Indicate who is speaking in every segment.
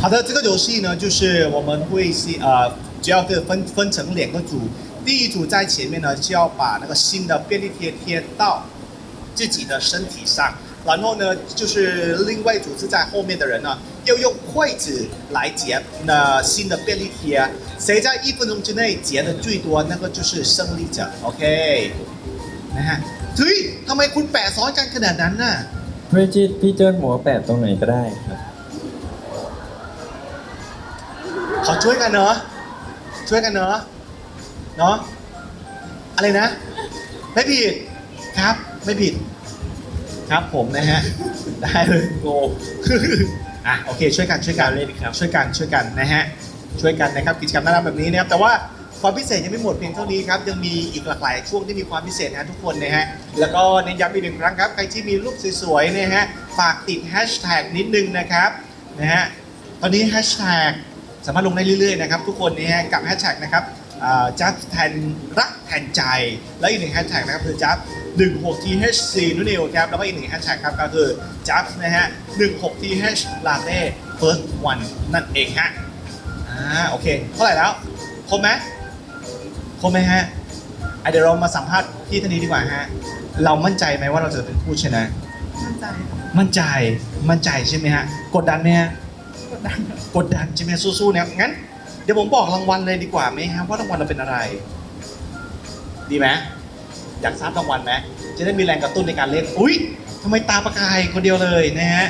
Speaker 1: 好的，这个游戏呢，就是我们会是呃，主要是分分成两个组。第一组在前面呢，就要把那个新的便利贴贴到自己的身体上，然后呢，就是另外一组是在后面的人呢，要用筷子来夹那新的便利贴，谁在一分钟之内夹的最多，那个就是胜利者。OK，นะฮะเฮ้ยทำไมคุณแปะซ้อนกันขนาดนั้นน่ะ
Speaker 2: พี่จีพี่เจิ้นหัวแปดตรงไหนก็ได้ครับ
Speaker 1: อช่วยกันเนอะช่วยกันเนอะเนาะอะไรนะ ไม่ผิดครับ ไม่ผิด ครับผมนะฮะ ได้เลยโกอะโอเค ช่วยกันช่วยกัน
Speaker 2: เล่นครับ
Speaker 1: ช่วยกันช่วยกันนะฮะช่วยกันนะครับกิจกรรมน่ารักแบบนี้นะครับแต่ว่าความพิเศษยังไม่หมดเพียงเท่านี้ครับยังมีอีกหลากหลายช่วงที่มีความพิเศษนะทุกคนนะฮะแล้วก็เน้นย้ำอีกหนึ่งครั้งครับใครที่มีรูปสวยๆนะฮะฝากติดแฮชแท็กนิดนึงนะครับนะฮะตอนนี้แฮชแท็ก สามารถลงได้เรื่อยๆนะครับทุกคนนะฮะกับแฮชแท็กนะครับจับแทนรักแทนใจ และอีกหนึ่งแฮชแท็กนะครับคือจับ 16THC นุ่นนิวครับแล้วก็อีกหนึ่งแฮชแท็กครับก็คือจับนะฮะ 16TH Latte First One นั่นเองฮะอ่าโอเค เท่าไหร่แล้วครบไหมครบไหมฮะอะเดี๋ยวเรามาสัมภาษณ์พี่ท่านนี้ดีกว่าฮะเรามั่นใจไหมว่าเราจะเป็นผู้ชนะ
Speaker 3: มั่นใจค่ะ
Speaker 1: มั่นใจ มั่นใจใช่ไหมฮะ กดดันไหมฮะ
Speaker 3: ก ดดัน
Speaker 1: กดดันใช่ไหมสู้ๆเนี่ยงั้นเดี๋ยวผมบอกรางวัลเลยดีกว่าไหมฮะว่ารางวัลเราเป็นอะไร ดีไหมอยากทราบรางวัลไหมจะได้มีแรงกระตุ้นในการเล่นอุ้ยทำไมตาประกายคนเดียวเลยนะฮะ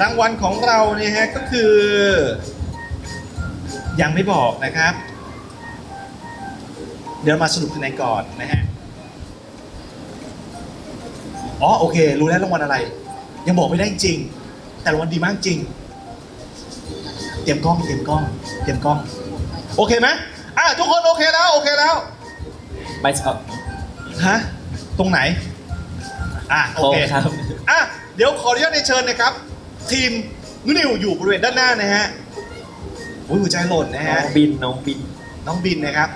Speaker 1: รางวัลของเราเนี่ยฮะก็คือ ยังไม่บอกนะครับ เดี๋ยวมาสรุปคะแนนก่อนนะฮะอ๋อโอเค รู้แล้วรางวัลอะไร ยังบอกไม่ได้จริง แต่รางวัลดีมากจริง รียมกล้องเตรียมกล้องเตรียมกล้อง โอเคไหมอะทุกคนโอเคแล้วโอเคแล้ว
Speaker 2: ไปครับ
Speaker 1: ฮะตรงไหน อะโอเค
Speaker 2: ครับ
Speaker 1: อะเดี๋ยวขออนุญาตในเชิญนะครับ ทีมนุนิวอยู่บริเวณด้านหน้านะฮะโอ้ยหัวใจหล่นนะ
Speaker 2: น้อ
Speaker 1: ฮะ
Speaker 2: งบินน้องบิน
Speaker 1: น้องบินนะครับ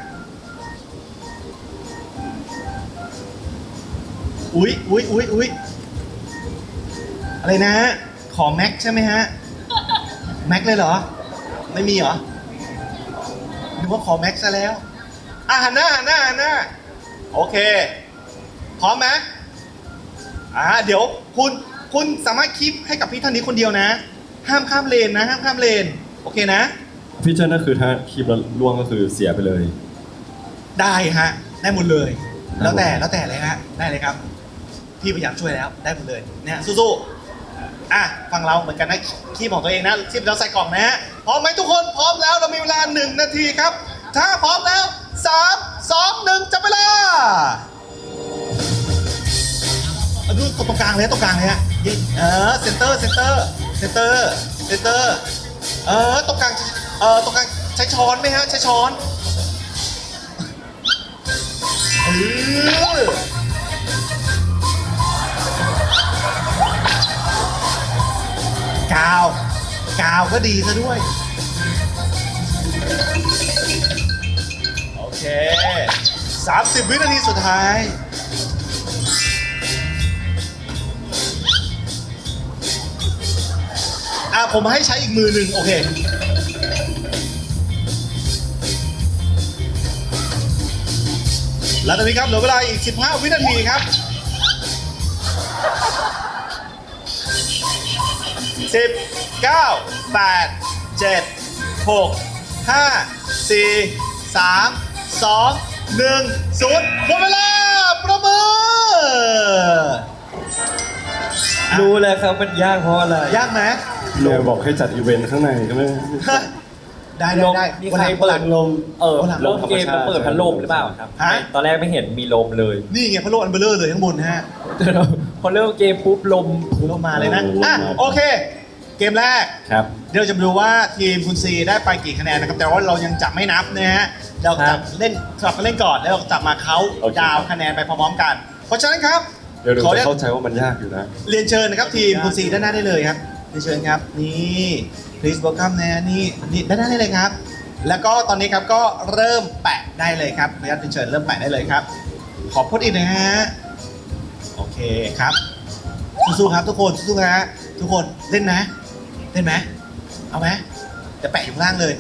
Speaker 1: อุ๊ยอุ๊ยอุ๊ยอุ๊ยอะไรนะฮะขอแม็กใช่ไหมฮะ แม็กเลยเหรอ ไม่มีเหรอนึกว่าขอแม็กซะแล้ว อะหันหน้าหันหน้าหันหน้า โอเค พร้อมไหมอ่าเดี๋ยวคุณคุณสามารถคลิปให้กับพี่ท่านนี้คนเดียวนะ ห้ามข้ามเลนนะห้ามข้ามเลน โอเคนะ
Speaker 4: พี่เจ้านั่นคือถ้าคลิปแล้วล่วงก็คือเสียไปเลย
Speaker 1: ได้ฮะ ได้หมดเลย
Speaker 4: ได้หมด
Speaker 1: แล้วแต่แล้วแต่เลยฮะ ได้เลยครับ พี่พยายามช่วยแล้ว ได้หมดเลยเนี่ยสู้ๆอะฟังเราเหมือนกันนะคีบของตัวเองนะคีบแล้วใส่กล่องนะฮะ พร้อมไหมทุกคนพร้อมแล้วเรามีเวลาหนึ่งนาทีครับ ถ้าพร้อมแล้วสามสองหนึ่งจับเวลาเอาดูตรงกลางเลยฮะตรงกลางเลยฮะเออเซนเตอร์เซนเตอร์เซนเตอร์เซนเตอร์เออตรงกลางเออตรงกลางใช้ช้อนไหมฮะใช้ช้อนเออกาวกาวก็ดีซะด้วย เค30 วินาทีสุดท้าย อะ ผมให้ใช้อีกมือหนึ่งโอเค และตอนนี้ครับเหลือเวลาอีก 15 วินาทีครับสิบเก้าแปดเจ็ดหกห้าสี่สาม สองหนึ่งศูนย์หมดเวลาประมือ
Speaker 2: รู้แล้วครับมันยากเพราะอะไร
Speaker 1: ยากไหม
Speaker 4: โลบอกให้จัดอีเวนต์ข้างในก็ไม่
Speaker 1: ได้ได้ได้
Speaker 2: มี
Speaker 1: วัน
Speaker 2: ใค
Speaker 1: ห
Speaker 2: ร
Speaker 1: ลังวัน
Speaker 2: เปิ
Speaker 1: หลั
Speaker 2: ด
Speaker 1: ง
Speaker 2: ลมเออ
Speaker 1: วันหลัง
Speaker 2: ลมเกมมันเปิดพัดลมหรือเปล่าครับ
Speaker 1: ฮะ
Speaker 2: ตอนแรกไม่เห็นมีลมเลย
Speaker 1: นี่ไงพะโลอันเบลเลอร์เลยข้างบนนะฮะ
Speaker 2: พอเริ่มเกมปุ๊บลม
Speaker 1: ลงมาเลยนะอะโอเค เกมแรก
Speaker 2: ครับ
Speaker 1: เดี๋ยวเราจะมาดูว่าทีมคุณซีได้ไปกี่คะแนนนะครับ แต่ว่าเรายังจับไม่นับนะฮะเรา
Speaker 2: ครั
Speaker 1: จับบเล่นสลับกันเล่นก่อน แล้วเราจับมาเขา
Speaker 4: โอเค
Speaker 1: ดาวคะแนนไปพร้อมๆกัน เพราะฉะนั้นครับ
Speaker 4: เดี๋ยวดู
Speaker 1: ขอ
Speaker 4: จะ
Speaker 1: เรียก
Speaker 4: เข้าใจว่ามันยากอยู่นะ
Speaker 1: เรียนเชิญนะครับทีมคุณซีด้านหน้าได้เลยครับเรียนเชิญครับนี่ please welcome นะนี่นี่ด้านหน้าได้เลยครับ แล้วก็ตอนนี้ครับก็เริ่มแปะได้เลยครับขออนุญาตเรียนเชิญเริ่มแปะได้เลยครับ ขอพูดอีกนะฮะโอเคครับสู้ๆครับทุกคนสู้ๆนะฮะทุกคนเล่นนะ เล่นไหมเอาไหมจะแปะอยู่ข้างล่างเลย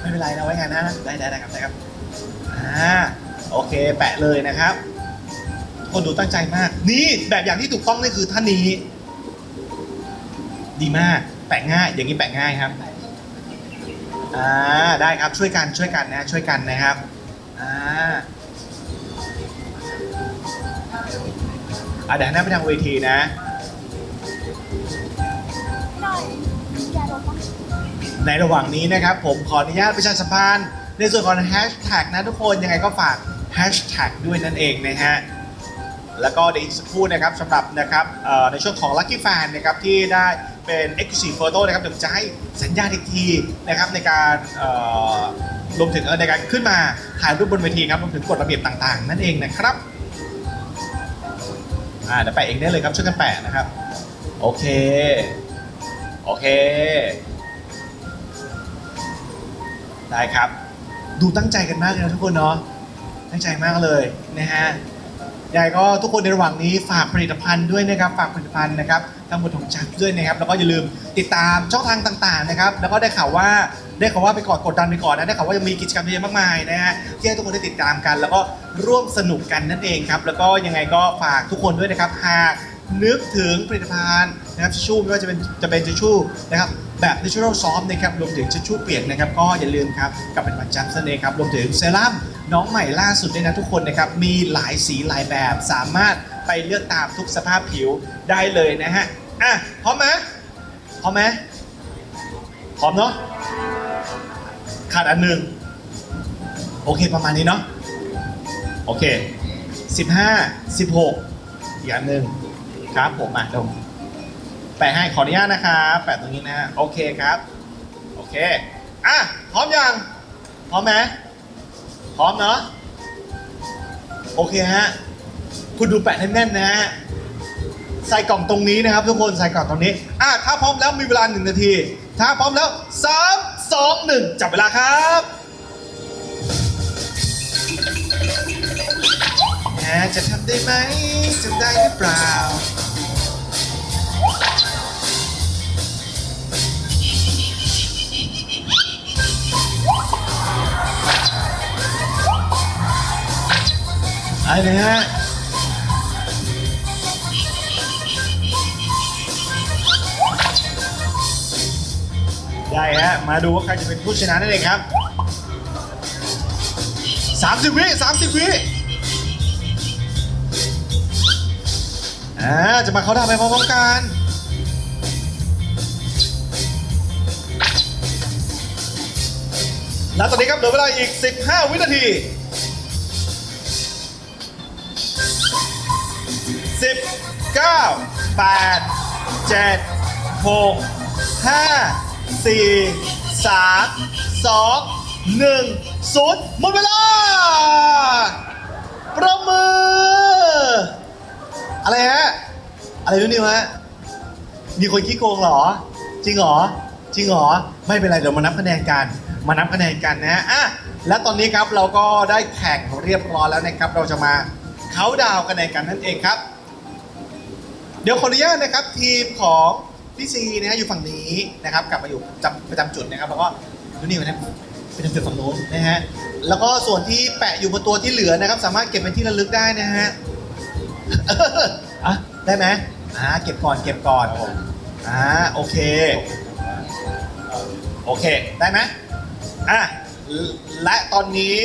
Speaker 1: ไม่เป็นไรนะไว้งานหนะได้ได้ได้ครับได้ครับอ่าโอเค แปะเลยนะครับ คนดูตั้งใจมาก นี่แบบอย่างที่ถูกต้องนี่คือท่านนี้ ดีมากแปะง่าย อย่างนี้แปะง่ายครับอ่าได้ครับช่วยกันช่วยกันนะช่วยกันนะครับอ่าอะเดี๋ยวหน้าไปทางเวทีนะ ในระหว่างนี้นะครับ ผมขออนุญาตประชาสัมพันธ์ในส่วนของแฮชแท็กนะทุกคนยังไงก็ฝากแฮชแท็กด้วยนั่นเองนะฮะแล้วก็เดี๋ยวอีกสักครู่นะครับสำหรับนะครับในช่วงของ Lucky Fan นะครับที่ได้เป็น Exclusive Photo นะครับเดี๋ยวผมจะให้สัญญาณอีกทีนะครับในการรวมถึงในการขึ้นมาถ่ายรูปบนเวทีครับรวมถึงกฎระเบียบต่างๆ นั่นเองนะครับอ่าเดี๋ยวแปะเองได้เลยครับช่วยกันแปะนะครับ โอเค โอเค ได้ครับ ดูตั้งใจกันมากเลยนะทุกคนเนาะตั้งใจมากเลยนะฮะยายก็ทุกคนในระหว่างนี้ฝากผลิตภัณฑ์ด้วยนะครับ ฝากผลิตภัณฑ์นะครับทั้งหมดของจักด้วยนะครับ แล้วก็อย่าลืมติดตามช่องทางต่างๆนะครับ แล้วก็ได้ข่าวว่าได้ข่าวว่าไปกอดกดดันไปก่อนนะได้ข่าวว่ายังมีกิจกรรมเยอะแยะมากมายนะฮะที่ให้ทุกคนได้ติดตามกัน แล้วก็ร่วมสนุกกันนั่นเองครับ แล้วก็ยังไงก็ฝากทุกคนด้วยนะครับหากนึกถึงผลิตภัณฑ์ นะครับทิชชู่ไม่ว่าจะเป็นจะเป็นทิชชู่นะครับแบบ natural soft นะครับรวมถึงทิชชู่เปียกนะครับก็อย่าลืมครับกับเป็นบัตรจับเสน่ห์ครับรวมถึงเซรั่มน้องใหม่ล่าสุดด้วยนะทุกคนนะครับมีหลายสีหลายแบบสามารถไปเลือกตามทุกสภาพผิวได้เลยนะฮะอะพร้อมไหมพร้อมไหมพร้อมเนาะขาดอันหนึ่งโอเคประมาณนี้เนาะโอเค 15 16 อีกอันหนึ่งครับผมอะเดี๋ยว แปะให้ขออนุญาตนะครับแปะตรงนี้นะฮะโอเคครับ โอเค อะ พร้อมยัง พร้อมไหมพร้อมเนาะโอเคฮะ คุณดูแปะแน่นๆนะฮะ ใส่กล่องตรงนี้นะครับ ทุกคน ใส่กล่องตรงนี้ อะ ถ้าพร้อมแล้วมีเวลาหนึ่งนาที ถ้าพร้อมแล้วสามสองหนึ่งจับเวลาครับแหมจะทำได้ไหมทำได้หรือเปล่า อะไรนะฮะได้ฮะ มาดูว่าใครจะเป็นผู้ชนะนั่นเองครับ 30 วิ30 วิอ่าจะมาเขาดาวน์ไปพร้อมๆกัน แล้วตอนนี้ครับเหลือเวลาอีก 15 วินาที สิบเก้าแปดเจ็ดหกห้าสี่สามสองหนึ่งศูนย์หมดเวลา ประมือ อะไรฮะ อะไรนู่นนี่วะมีคนขี้โกงเหรอ จริงเหรอ จริงเหรอ ไม่เป็นไร เดี๋ยวมานับคะแนนกัน มานับคะแนนกันนะอะและตอนนี้ครับเราก็ได้แข่งเรียบร้อยแล้วนะครับ เราจะมาเขาดาวคะแนนกันนั่นเองครับ เดี๋ยวขออนุญาตนะครับทีมของพี่ซีนะฮะอยู่ฝั่งนี้นะครับ กลับมาอยู่จำประจำจุดนะครับ แล้วก็ดูนี่นะเป็นจุดฝั่งโน้นนะฮะแล้วก็ส่วนที่แปะอยู่บนตัวที่เหลือนะครับ สามารถเก็บเป็นที่ระลึกได้นะฮะอะได้ไหมอ่าเก็บก่อนเก็บก่อนอ่าโอเคโอเคได้ไหมอะและตอนนี้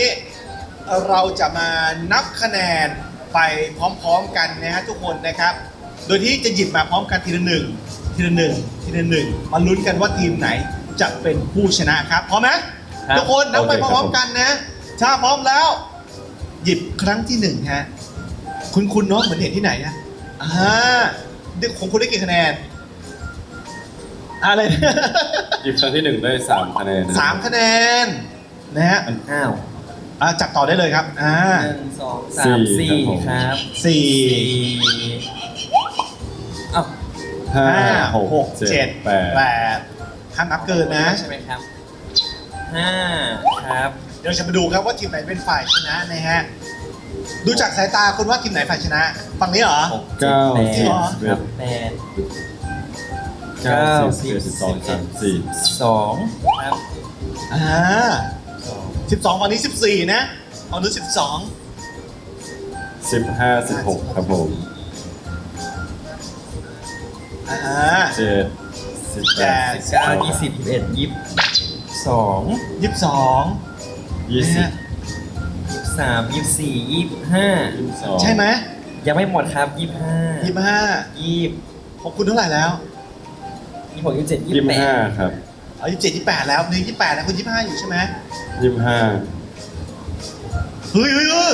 Speaker 1: เราจะมานับคะแนนไปพร้อมๆกันนะฮะทุกคนนะครับ โดยที่จะหยิบมาพร้อมกันทีละหนึ่งทีละหนึ่งทีละหนึ่งมาลุ้นกันว่าทีมไหนจะเป็นผู้ชนะครับพร้อมไหม
Speaker 2: ครับ
Speaker 1: ทุกคนนับไป
Speaker 4: โอเค
Speaker 1: พ
Speaker 4: ครับ
Speaker 1: ร้อม
Speaker 4: ผม
Speaker 1: ๆกันนะถ้าพร้อมแล้ว หยิบครั้งที่หนึ่งฮะคุณคุณเนาะเหมือนเห็นที่ไหนอะอ่าของคุณได้กี่คะแนนอะไรนะ
Speaker 4: หยิบครั้งที่หนึ่งได้สามคะแนนนะ
Speaker 1: สามคะแนนนะฮะ
Speaker 2: อ้าว
Speaker 1: อ่าจับต่อได้เลยครับอ่า
Speaker 2: หนึ่งสองสามสี่ครับ
Speaker 1: สี่
Speaker 2: อ้าว
Speaker 4: ห้า
Speaker 1: ห้า
Speaker 4: ห
Speaker 1: ห
Speaker 4: ก
Speaker 1: ก
Speaker 4: เจ็
Speaker 1: เจ็
Speaker 4: ด
Speaker 1: ด
Speaker 4: แปด
Speaker 1: แปดห้ามนับเกินนะ
Speaker 2: ใช่ไหมครับห้าครับ
Speaker 1: เดี๋ยวจะมาดูครับว่าทีมไหนเป็นฝ่ายชนะนะฮะ ดูจากสายตาคุณว่าทีมไหนฝ่ายชนะ ฝั่งนี้เหรอ
Speaker 2: หก
Speaker 4: เก้า
Speaker 2: แปด
Speaker 1: จริงเหรอ
Speaker 4: สิบ
Speaker 2: ค
Speaker 4: เอ็
Speaker 2: รั
Speaker 4: ด
Speaker 2: บแปด
Speaker 4: เก้า
Speaker 2: เก้า
Speaker 4: สิบ
Speaker 2: สิบ
Speaker 4: สิบสองสามสี่
Speaker 2: สองครับ
Speaker 1: อ่า
Speaker 2: สอง
Speaker 1: สิบสองฝั่งนี้สิบสี่นะฝั่งนู้นสิบสอง
Speaker 4: สิบห้าสิบหกครับผม
Speaker 1: อ่า
Speaker 4: เจ็ดสิบแปด
Speaker 2: สิบเก้ายี่สิบยี่สิบเอ็ดยี่สิบสอง
Speaker 1: ยี่สิบสอง
Speaker 4: ยี่สิบ
Speaker 2: ยี่สิบสามยี่สิบสี่ยี่สิบห้า
Speaker 4: ยี่สิบสอง
Speaker 1: ใช่ไหม
Speaker 2: ยังไม่หมดครับยี่สิบห้า
Speaker 1: ยี่สิบห้า
Speaker 2: ยี่สิบ
Speaker 1: ของคุณเท่าไหร่แล้ว
Speaker 2: ยี่สิบหกยี่สิบเจ็ดยี่
Speaker 4: ยี่
Speaker 2: สิ
Speaker 4: สิ
Speaker 2: บบแป
Speaker 4: ห้า
Speaker 2: ด
Speaker 4: ครับ
Speaker 1: เอายี่สิบเจ็ดยี่สิบแปดแล้วนี่ยี่สิบแปดนะคุณยี่สิบห้าอยู่ใช่ไหม
Speaker 4: ยี่สิบห้า
Speaker 1: เฮ้ยเฮ้ยเฮ้ย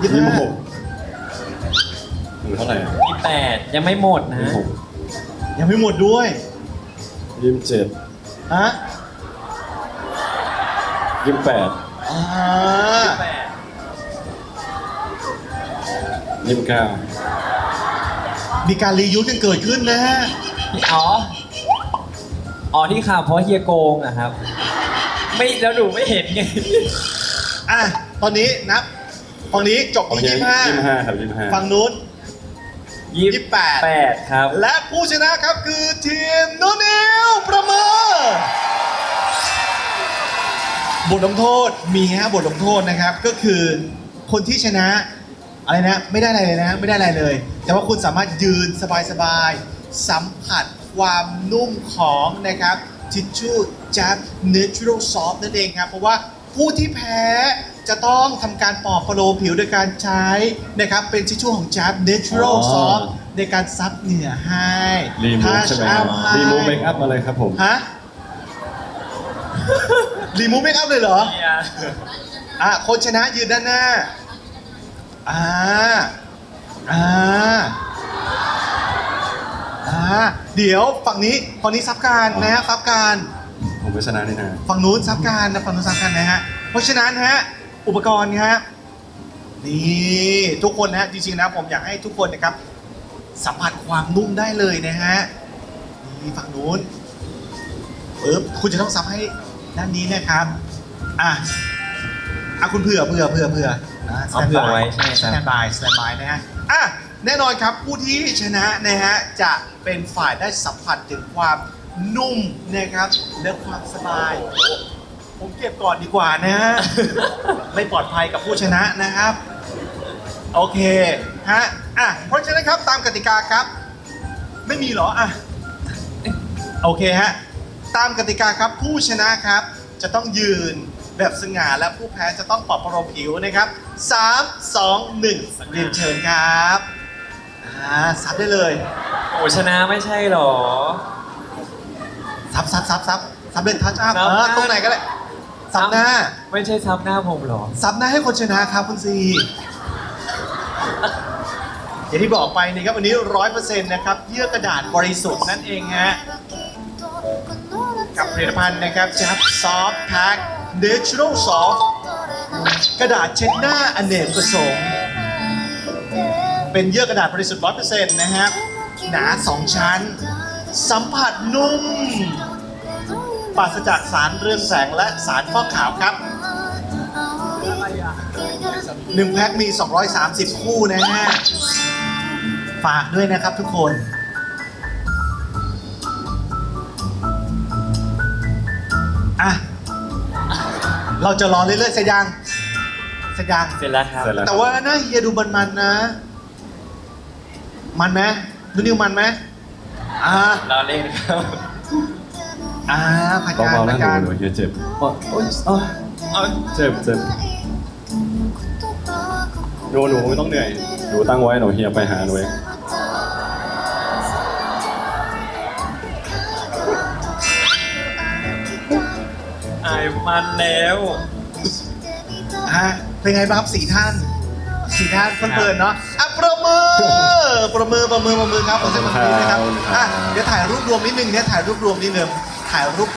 Speaker 4: ยี่สิบหกหรือ เท่าไหร่อะ
Speaker 2: ยี่สิบแปดยังไม่หมดนะ
Speaker 4: ยี่สิบหก
Speaker 1: ยังไม่หมดด้วย
Speaker 4: ยี่สิบเจ็ด
Speaker 1: ฮะ
Speaker 4: ยี่สิบแปด
Speaker 1: อ่า
Speaker 2: ยี่สิบแปด
Speaker 4: ยี่สิบเก้า
Speaker 1: มีการรียูสกันเกิดขึ้นนะฮะ
Speaker 2: อ๋อ อ๋อที่ข่าวเพราะเฮียโกงอะครับ ไม่แล้วหนูไม่เห็นไง
Speaker 1: อะตอนนี้นับฝั่งนี้จบ
Speaker 4: โอ
Speaker 1: ที่
Speaker 4: เค
Speaker 1: ยี่สิบห้า
Speaker 4: ยี่สิบห้าครับยี่สิบห้า
Speaker 1: ฝั่งนู้น ยี่สิบแปด
Speaker 2: แปดครับ
Speaker 1: และผู้ชนะครับคือทีมโนนิวประเมินบทลงโทษมีฮะบทลงโทษนะครับ ก็คือคนที่ชนะอะไรนะไม่ได้อะไรเลยนะไม่ได้อะไรเลย แต่ว่าคุณสามารถยืนสบายๆสัมผัสความนุ่มของนะครับทิชชู่จับ Natural Soft นั่นเองครับ เพราะว่า ผู้ที่แพ้จะต้องทำการปอกประโลมผิวโดยการใช้นะครับเป็นทิชชู่ของจับ Natural Soft ในการซับเหงื่อให้
Speaker 4: รีมูฟใช่ไหมครับ
Speaker 1: ทัชอัพให้
Speaker 4: รีมูฟเมคอัพอะไรครับผม
Speaker 1: ฮะรีมูฟเมคอัพเลยเหรอ
Speaker 2: เนี่ย
Speaker 1: อะคนชนะยืนด้านหน้า อ่า อ่า อ่า เดี๋ยวฝั่งนี้ฝั่งนี้ซับการนะฮะซับการ
Speaker 4: ผมไม่ชนะนี่นะ
Speaker 1: ฝั่งนู้นซับการนะฝั่งนู้นซับการนะฮะ เพราะฉะนั้นฮะอุปกรณ์ฮะนี่ทุกคนนะฮะจริงๆนะผมอยากให้ทุกคนนะครับ สัมผัสความนุ่มได้เลยนะฮะนี่ฝั่งนู้นปึ๊บคุณจะต้องซับให้ด้านนี้นะครับ อะอะคุณเผื่อเผื่อเผื่อเผื่อ
Speaker 2: เอาเผื่อไว้ใช่ไหม
Speaker 1: ส
Speaker 2: ครับ
Speaker 1: แตนบายสแตนบายนะฮะอะแน่นอนครับผู้ที่ชนะนะฮะจะเป็นฝ่ายได้สัมผัสถึงความ นุ่มนะครับและความสบาย ผมเก็บก่อนดีกว่านะฮะ ไม่ปลอดภัยกับผู้ชนะนะครับ โอเคฮะอะเพราะฉะนั้นครับตามกติกาครับ ไม่มีเหรออะโอเคฮะตามกติกาครับผู้ชนะครับ จะต้องยืนแบบสง่าและผู้แพ้จะต้องปลอบประโลมผิวนะครับ3 2 1เรียนเชิญครับอ่าซับได้เลย
Speaker 2: โอ้ชนะไม่ใช่หรอ
Speaker 1: ซับซับซับซับซับเลยทัชอัพ
Speaker 2: ซับ
Speaker 1: เอ
Speaker 2: ห
Speaker 1: อ
Speaker 2: น้า
Speaker 1: ตรงไหนก็ได้ซับหน้า
Speaker 2: ไม่ใช่ซับหน้าผมหรอ
Speaker 1: ซับหน้าให้คนชนะครับคุณซีอย่างที่บอกไปนะครับวันนี้ร้อยเปอร์เซ็นต์นะครับเยื่อกระดาษบริสุทธิ์นั่นเองฮะกับผลิตภัณฑ์นะครับจับซอฟต์แพ็ค Natural Soft กระดาษเช็ดหน้าอเนกประสงค์ เป็นเยื่อกระดาษบริสุทธิ์ร้อยเปอร์เซ็นต์นะครับหนา2ชั้น สัมผัสนุ่ม ปราศจากสารเรืองแสงและสารฟอกขาวครับหนึ่งแพ็คมี 230 คู่นะฮะฝากด้วยนะครับทุกคนอะเราจะรอเรื่อยๆเสร็จยังเสร็จยัง
Speaker 2: เสร็จแล้วครับ
Speaker 4: เสร็จแล้ว
Speaker 1: แต่ว่าหน้าเฮียดูมันๆนะ มันไหมนูนิวมันไหมอ่า
Speaker 2: เราเล่นครับ
Speaker 1: อ่าผัดการ
Speaker 4: เบาๆ
Speaker 1: ผั
Speaker 4: นะ
Speaker 1: ดการ
Speaker 4: หนูเฮียเจ็บโอ๊ยโอ๊ยโอ๊ย
Speaker 2: เอา
Speaker 4: เจ็บเจ็บหนูหนูไม่ต้องเหนื่อย หนูตั้งไว้หนูเฮียไปหาหนูเอง
Speaker 2: อายมันแล้ว
Speaker 1: อะเป็นไงบ้างครับสี่ท่านสี่ท่านเพลินๆเนาะอะประมือประมือประมือประมือครับขอเส้นประมือนะครับอะเดี๋ยวถ่ายรูปรวมนิดนึงเนี่ยถ่ายรูปรวมนิดนึง ถ่ายรูป